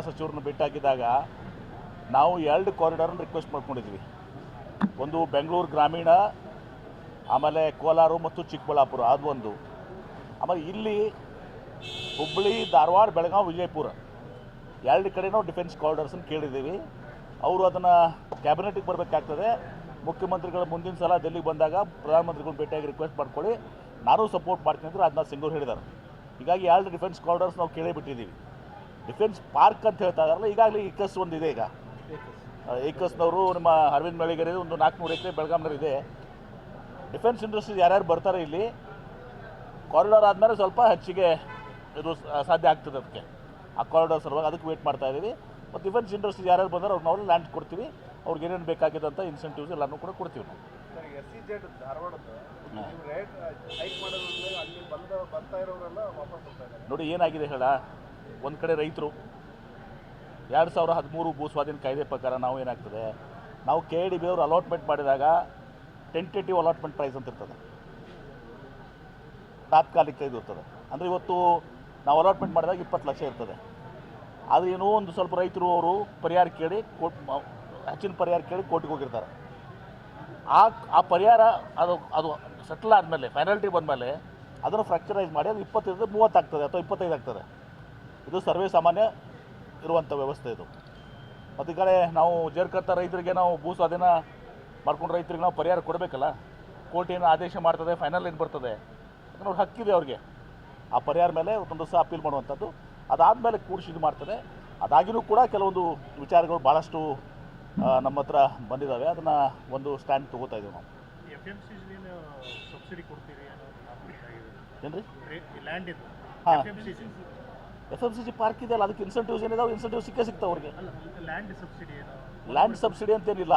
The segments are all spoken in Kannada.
ಸಚಿವರನ್ನ ಭೇಟಿಯಾಗಿದ್ದಾಗ ನಾವು ಎರಡು ಕಾರಿಡಾರನ್ನು ರಿಕ್ವೆಸ್ಟ್ ಮಾಡ್ಕೊಂಡಿದ್ವಿ. ಒಂದು ಬೆಂಗಳೂರು ಗ್ರಾಮೀಣ, ಆಮೇಲೆ ಕೋಲಾರ ಮತ್ತು ಚಿಕ್ಕಬಳ್ಳಾಪುರ, ಅದು ಒಂದು. ಆಮೇಲೆ ಇಲ್ಲಿ ಹುಬ್ಬಳ್ಳಿ, ಧಾರವಾಡ, ಬೆಳಗಾವಿ, ವಿಜಯಪುರ ಎರಡು ಕಡೆ ನಾವು ಡಿಫೆನ್ಸ್ ಕಾರಿಡಾರ್ಸನ್ನು ಕೇಳಿದ್ದೀವಿ. ಅವರು ಅದನ್ನು ಕ್ಯಾಬಿನೆಟಿಗೆ ಬರಬೇಕಾಗ್ತದೆ. ಮುಖ್ಯಮಂತ್ರಿಗಳ ಮುಂದಿನ ಸಲ ಡೆಲ್ಲಿಗೆ ಬಂದಾಗ ಪ್ರಧಾನಮಂತ್ರಿಗಳು ಭೇಟಿಯಾಗಿ ರಿಕ್ವೆಸ್ಟ್ ಮಾಡ್ಕೊಳ್ಳಿ. ನಾನು ಸಪೋರ್ಟ್ ಮಾಡ್ತೀನಿ ಅಂದ್ರೆ ಅದನ್ನ ಸಿಂಗೂರು ಹೇಳಿದ್ದಾರೆ. ಹೀಗಾಗಿ ಎರಡು ಡಿಫೆನ್ಸ್ ಕಾರಿಡಾರ್ಸ್ ನಾವು ಕೇಳೇ ಬಿಟ್ಟಿದ್ದೀವಿ ಡಿಫೆನ್ಸ್ ಪಾರ್ಕ್ ಅಂತ ಹೇಳ್ತಾ ಇದಾರಲ್ಲ ಈಗಾಗಲೇ ಇಕಸ್ ಒಂದಿದೆ ಈಗ. ಏಕಸ್ನವರು ನಿಮ್ಮ ಅರವಿಂದ್ ಮೇಳಿಗೆರೆ ಒಂದು ನಾಲ್ಕುನೂರು ಎಕರೆ ಬೆಳಗಾಂನಲ್ಲಿ ಇದೆ ಡಿಫೆನ್ಸ್ ಇಂಡಸ್ಟ್ರೀಸ್ ಯಾರ್ಯಾರು ಬರ್ತಾರೆ ಇಲ್ಲಿ? ಕಾರಿಡಾರ್ ಆದಮೇಲೆ ಸ್ವಲ್ಪ ಹೆಚ್ಚಿಗೆ ಇದು ಸಾಧ್ಯ ಆಗ್ತದೆ ಅದಕ್ಕೆ. ಆ ಕಾರಿಡಾರ್ ಸಲುವಾಗಿ ಅದಕ್ಕೆ ವೇಟ್ ಮಾಡ್ತಾ ಇದ್ದೀವಿ. ಮತ್ತು ಡಿಫೆನ್ಸ್ ಇಂಡಸ್ಟ್ರೀಸ್ ಯಾರ್ಯಾರು ಬಂದರೆ ಅವ್ರು ನಾವು ಲ್ಯಾಂಡ್ ಕೊಡ್ತೀವಿ. ಅವ್ರಿಗೆ ಏನೇನು ಬೇಕಾಗಿದ್ದಂಥ ಇನ್ಸೆಂಟಿವ್ಸ್ ಎಲ್ಲನೂ ಕೂಡ ಕೊಡ್ತೀವಿ ನಾವು. ನೋಡಿ ಏನಾಗಿದೆ ಹೇಳ? ಒಂದು ಕಡೆ ರೈತರು. ಎರಡು ಸಾವಿರ ಹದಿಮೂರು ಭೂ ಸ್ವಾಧೀನ ಕಾಯ್ದೆ ಪ್ರಕಾರ ನಾವು ಏನಾಗ್ತದೆ? ನಾವು ಕೆ ಡಿ ಬಿ ಅವರು ಅಲಾಟ್ಮೆಂಟ್ ಮಾಡಿದಾಗ ಟೆಂಟೇಟಿವ್ ಅಲಾಟ್ಮೆಂಟ್ ಪ್ರೈಸ್ ಅಂತ ಇರ್ತದೆ. ತಾತ್ಕಾಲಿಕ ಇದು ಇರ್ತದೆ. ಅಂದರೆ ಇವತ್ತು ನಾವು ಅಲಾಟ್ಮೆಂಟ್ ಮಾಡಿದಾಗ ಇಪ್ಪತ್ತು ಲಕ್ಷ ಇರ್ತದೆ. ಆದರೆ ಏನೋ ಒಂದು ಸ್ವಲ್ಪ ರೈತರು ಅವರು ಪರಿಹಾರ ಕೇಳಿ ಕೋಟ್, ಹೆಚ್ಚಿನ ಪರಿಹಾರ ಕೇಳಿ ಕೋರ್ಟಿಗೆ ಹೋಗಿರ್ತಾರೆ. ಆ ಆ ಪರಿಹಾರ ಅದು ಅದು ಸೆಟ್ಲ್ ಆದಮೇಲೆ ಫೈನಾಲಿಟಿ ಬಂದಮೇಲೆ ಅದನ್ನು ಫ್ರ್ಯಾಕ್ಚರೈಸ್ ಮಾಡಿ, ಅದು ಇಪ್ಪತ್ತೈದು ಮೂವತ್ತಾಗ್ತದೆ ಅಥವಾ ಇಪ್ಪತ್ತೈದು ಆಗ್ತದೆ. ಇದು ಸರ್ವೇ ಸಾಮಾನ್ಯ ಇರುವಂಥ ವ್ಯವಸ್ಥೆ ಇದು. ಮತ್ತು ಈ ಕಡೆ ನಾವು ಜೇರ್ಕರ್ತ ರೈತರಿಗೆ ನಾವು ಭೂ ಸ್ವಾಧೀನ ಮಾಡ್ಕೊಂಡು ರೈತರಿಗೆ ನಾವು ಪರಿಹಾರ ಕೊಡಬೇಕಲ್ಲ? ಕೋರ್ಟ್ ಏನು ಆದೇಶ ಮಾಡ್ತದೆ ಫೈನಲ್ ಏನು ಬರ್ತದೆ? ಯಾಕಂದ್ರೆ ಅವ್ರ ಹಕ್ಕಿದೆ ಅವ್ರಿಗೆ. ಆ ಪರಿಹಾರ ಮೇಲೆ ಒಂದು ಸಹ ಅಪೀಲ್ ಮಾಡುವಂಥದ್ದು. ಅದಾದಮೇಲೆ ಕೂಡಿಸಿ ಇದು ಮಾಡ್ತದೆ. ಅದಾಗಿಯೂ ಕೂಡ ಕೆಲವೊಂದು ವಿಚಾರಗಳು ಭಾಳಷ್ಟು ನಮ್ಮ ಹತ್ರ ಬಂದಿದ್ದಾವೆ ಅದನ್ನು ಒಂದು ಸ್ಟ್ಯಾಂಡ್ ತೊಗೋತಾ ಇದ್ದೀವಿ ನಾವು. ಸಬ್ಸಿಡಿ ಕೊಡ್ತೀರಿ ಏನು ರೀ ಲ್ಯಾಂಡ್ ಹಾ. F M C G park ಇದೆಯಲ್ಲ ಅದಕ್ಕೆ ಇನ್ಸೆಂಟಿವ್ಸ್ ಏನಿದಾವೆ? ಇನ್ಸೆಂಟಿವ್ ಸಿಕ್ಕೇ ಸಿಗ್ತಾವೆ ಅವ್ರಿಗೆ. ಅಲ್ಲ ಲ್ಯಾಂಡ್ ಸಬ್ಸಿಡಿ ಏನು? ಲ್ಯಾಂಡ್ ಸಬ್ಸಿಡಿ ಅಂತೇನಿಲ್ಲ.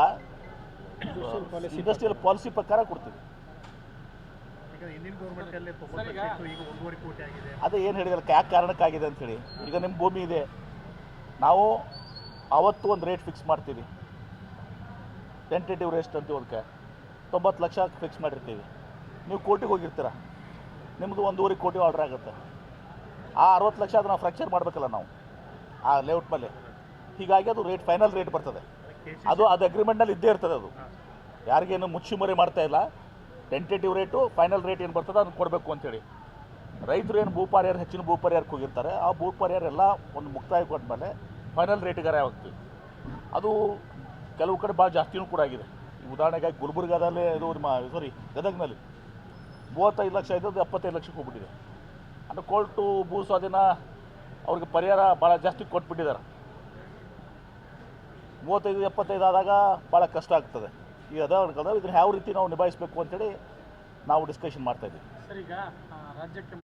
ಇಂಡಸ್ಟ್ರಿಯಲ್ ಪಾಲಿಸಿ ಪ್ರಕಾರ. ಕೊಡ್ತೀವಿ. ಈಗ ಇಂಡಿಯನ್ ಗೌರ್ಮೆಂಟ್ ಅಲ್ಲೇ ತೊಂಬತ್ತು ಈಗ ಒಂದೂವರೆ ಕೋಟಿ ಆಗಿದೆ. ಅದೇ ಏನು ಹೇಳಿದ್ರೆ ಯಾಕೆ ಕಾರಣಕ್ಕಾಗಿದೆ ಅಂತೇಳಿ ಈಗ ನಿಮ್ಮ ಭೂಮಿ ಇದೆ. ನಾವು ಅವತ್ತು ಒಂದು ರೇಟ್ ಫಿಕ್ಸ್ ಮಾಡ್ತೀವಿ. ಟೆಂಟೇಟಿವ್ ರೇಸ್ಟ್ ಅಂತೀವಿ ಅದಕ್ಕೆ. ತೊಂಬತ್ತು ಲಕ್ಷ ಫಿಕ್ಸ್ ಮಾಡಿರ್ತೀವಿ. ನೀವು ಕೋರ್ಟಿಗೆ ಹೋಗಿರ್ತೀರ? ನಿಮ್ಮದು ಒಂದೂವರೆ ಕೋಟಿ ಆರ್ಡ್ರ್ ಆಗುತ್ತೆ. ಆ ಅರವತ್ತು ಲಕ್ಷ ಅದನ್ನು ಫ್ರ್ಯಾಕ್ಚರ್ ಮಾಡಬೇಕಲ್ಲ ನಾವು. ಆ ಲೇಔಟ್ ಮೇಲೆ. ಹೀಗಾಗಿ ಅದು ರೇಟ್ ಫೈನಲ್ ರೇಟ್ ಬರ್ತದೆ. ಅದು ಅದು ಅಗ್ರಿಮೆಂಟ್ನಲ್ಲಿ ಇದ್ದೇ ಇರ್ತದೆ ಅದು. ಯಾರಿಗೇನು ಮುಚ್ಚುಮರೆ ಮಾಡ್ತಾ ಇಲ್ಲ. ಟೆಂಟೇಟಿವ್ ರೇಟು ಫೈನಲ್ ರೇಟ್ ಏನು ಬರ್ತದೆ ಅದನ್ನು ಕೊಡಬೇಕು ಅಂತೇಳಿ. ರೈತರು ಏನು ಭೂ ಪರಿಹಾರ ಹೆಚ್ಚಿನ ಭೂ ಪರಿಹಾರಕ್ಕೆ ಹೋಗಿರ್ತಾರೆ ಆ ಭೂ ಪರಿಹಾರ ಎಲ್ಲ ಒಂದು ಮುಕ್ತಾಯ ಕೊಟ್ಮೇಲೆ ಫೈನಲ್ ರೇಟಿಗಾರ ಆಗ್ತೀವಿ ಅದು ಕೆಲವು ಕಡೆ ಭಾಳ ಜಾಸ್ತಿನೂ ಕೂಡ ಆಗಿದೆ. ಉದಾಹರಣೆಗೆ ಗುಲ್ಬರ್ಗಾದಲ್ಲೇ ಇದು ಸಾರಿ ಗದಗ್ನಲ್ಲಿ. ಮೂವತ್ತೈದು ಲಕ್ಷ ಇದ್ದದ್ದು ಎಪ್ಪತ್ತೈದು ಲಕ್ಷಕ್ಕೆ ಹೋಗ್ಬಿಟ್ಟಿದೆ. ಅಂದರೆ ಕೋರ್ಟು ಭೂ ಸ್ವಾಧೀನ ಅವ್ರಿಗೆ ಪರಿಹಾರ ಭಾಳ ಜಾಸ್ತಿ ಕೊಟ್ಬಿಟ್ಟಿದ್ದಾರೆ. ಮೂವತ್ತೈದು, ಎಪ್ಪತ್ತೈದು ಆದಾಗ ಭಾಳ ಕಷ್ಟ ಆಗ್ತದೆ. ಈಗ ಅದ ಇದನ್ನು ಯಾವ ರೀತಿ ನಾವು ನಿಭಾಯಿಸಬೇಕು ಅಂತೇಳಿ ನಾವು ಡಿಸ್ಕಷನ್ ಮಾಡ್ತಾ ಇದ್ದೀವಿ. ಸರ್, ಈಗ ರಾಜ್ಯಕ್ಕೆ